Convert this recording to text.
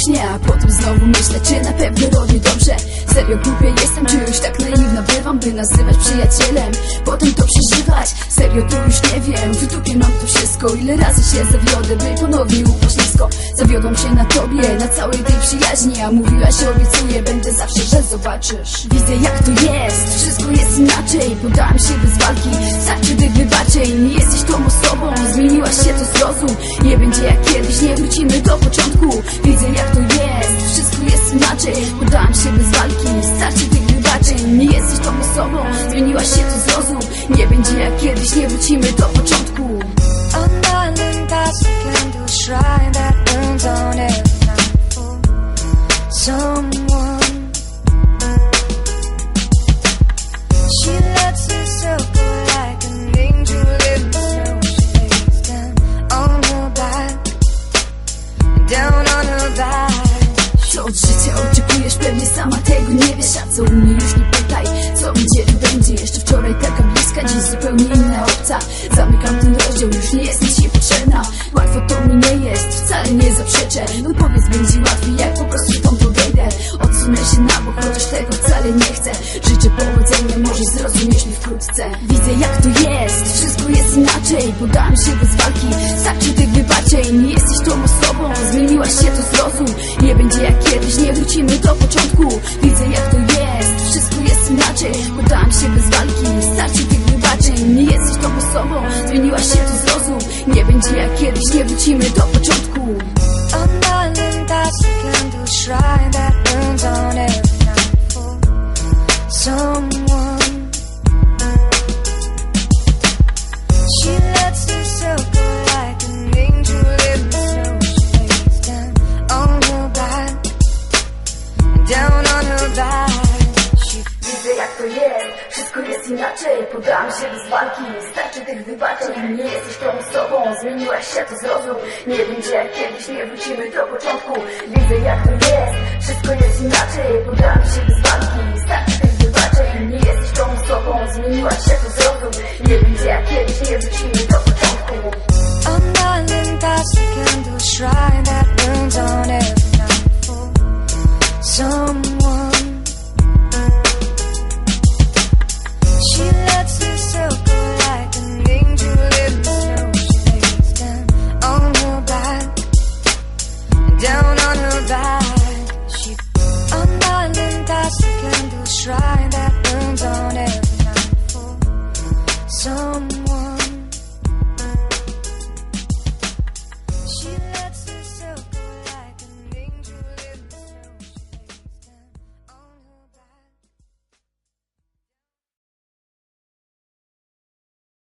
psychicznie A potem znowu myślę, czy na pewno robię dobrze. Serio głupia jestem, czy już tak naiwna bywam By nazywać przyjacielem, potem to przeżywać Serio to już nie wiem, w dupie mam to wszystko Ile razy się zawiodę, by ponownie upaść nisko. Zawiodłam się na tobie, na całej tej przyjaźni A mówiłaś, obiecuję, będę zawsze, że zobaczysz. Widzę jak to jest inaczej. Podałam się bez walki, starczy tych wybaczeń Nie jesteś tą osobą, zmieniłaś się, to zrozum. Nie będzie jak kiedyś, nie wrócimy do początku. Widzę jak to jest, wszystko jest inaczej. Podałam się bez walki, starczy tych wybaczeń Nie jesteś tą osobą, zmieniłaś się, to zrozum. Nie będzie jak kiedyś, nie wrócimy do początku co u mnie już nie pytaj, co będzie to będzie. Jeszcze wczoraj taka bliska, dziś zupełnie inna obca. Zamykam ten rozdział, już nie jest mi ci potrzebna. Łatwo to mi nie jest, wcale nie zaprzeczę. No powiedz, będzie łatwiej, jak po prostu stąd podejdę. Odsunę się na bok, chociaż tego wcale nie chcę. Życzę powodzenia, może zrozumiesz mnie wkrótce. Widzę jak to jest, wszystko jest inaczej. Podałam się bez walki, starczy tych wybaczeń Nie jesteś tą osobą, zmieniłaś się, to zrozum. Nie będzie jak kiedyś, nie wrócimy do początku. Widzę jak osobą, zmieniłaś się, to zrozum Nie będzie jak kiedyś, nie wrócimy do początku jest inaczej. Podałam się bez walki, starczy tych wybaczeń. Nie jesteś tą osobą, zmieniłaś się, to zrozum. Nie będzie jak kiedyś, nie wrócimy do początku. Widzę jak to jest, wszystko jest inaczej. Podałam się bez walki, starczy